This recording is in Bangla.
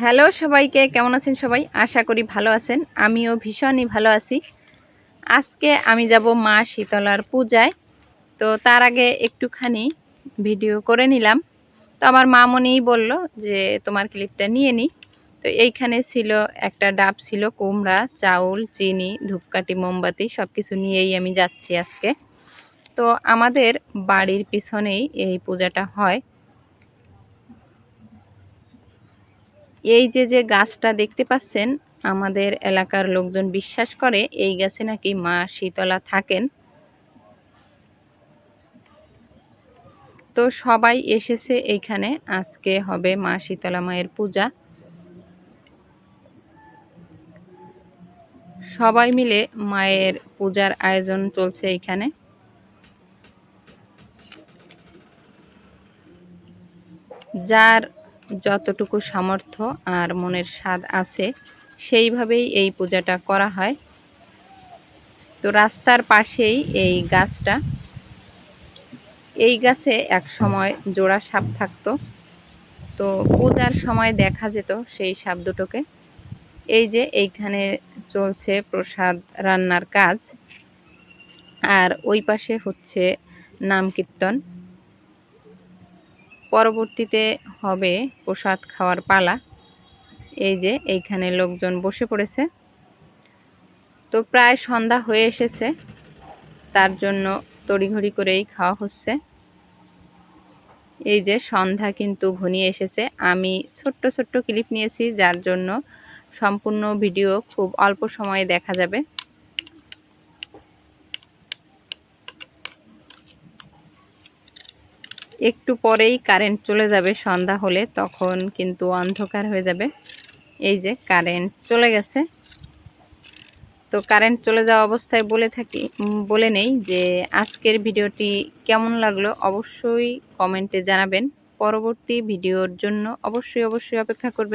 হ্যালো সবাইকে, কেমন আছেন সবাই? আশা করি ভালো আছেন। আমিও ভীষণই ভালো আছি। আজকে আমি যাব মা শীতলার পূজায়। তো তার আগে একটুখানি ভিডিও করে নিলাম। তো আমার মামনিই বলল যে, তোমার ক্লিপটা নিয়ে নিই তো এইখানে ছিল একটা ডাব ছিল, কুমড়া, চাউল, চিনি, ধূপকাঠি, মোমবাতি সব কিছু নিয়েই আমি যাচ্ছি আজকে। তো আমাদের বাড়ির পিছনেই এই পূজাটা হয়। এই যে যে গাছটা দেখতে পাচ্ছেন, আমাদের এলাকার লোকজন বিশ্বাস করে এই গাছে নাকি মা শীতলা থাকেন। তো সবাই এসেছে এইখানে আজকে হবে মা শীতলা মায়ের পূজা। সবাই মিলে মায়ের পূজার আয়োজন চলছে এইখানে যার যতটুকু সামর্থ্য আর মনের স্বাদ আছে, সেইভাবেই এই পূজাটা করা হয়। তো রাস্তার পাশেই এই গাছটা। এই গাছে এক সময় জোড়া সাপ থাকতো। তো পূজার সময় দেখা যেত সেই সাপ দুটোকে। এই যে এইখানে চলছে প্রসাদ রান্নার কাজ। আর ওই পাশে হচ্ছে নাম কীর্তন। পরবর্তীতে হবে প্রসাদ খাওয়ার পালা। এই যে এইখানে লোকজন বসে পড়েছে। তো প্রায় সন্ধ্যা হয়ে এসেছে। তার জন্য তড়িঘড়ি করেই খাওয়া হচ্ছে। এই যে সন্ধ্যা কিন্তু ঘনিয়ে এসেছে। আমি ছোট্ট ছোট্ট ক্লিপ নিয়েছি, যার জন্য সম্পূর্ণ ভিডিও খুব অল্প সময়ে দেখা যাবে। একটু পরেই কারেন্ট চলে যাবে, সন্ধ্যা হলে তখন কিন্তু অন্ধকার হয়ে যাবে। এই যে কারেন্ট চলে গেছে। তো কারেন্ট চলে যাওয়া অবস্থায় বলে থাকি, বলে নেই যে আজকের ভিডিওটি কেমন লাগল অবশ্যই কমেন্টে জানাবেন। পরবর্তী ভিডিওর জন্য অবশ্যই অবশ্যই অপেক্ষা করবেন।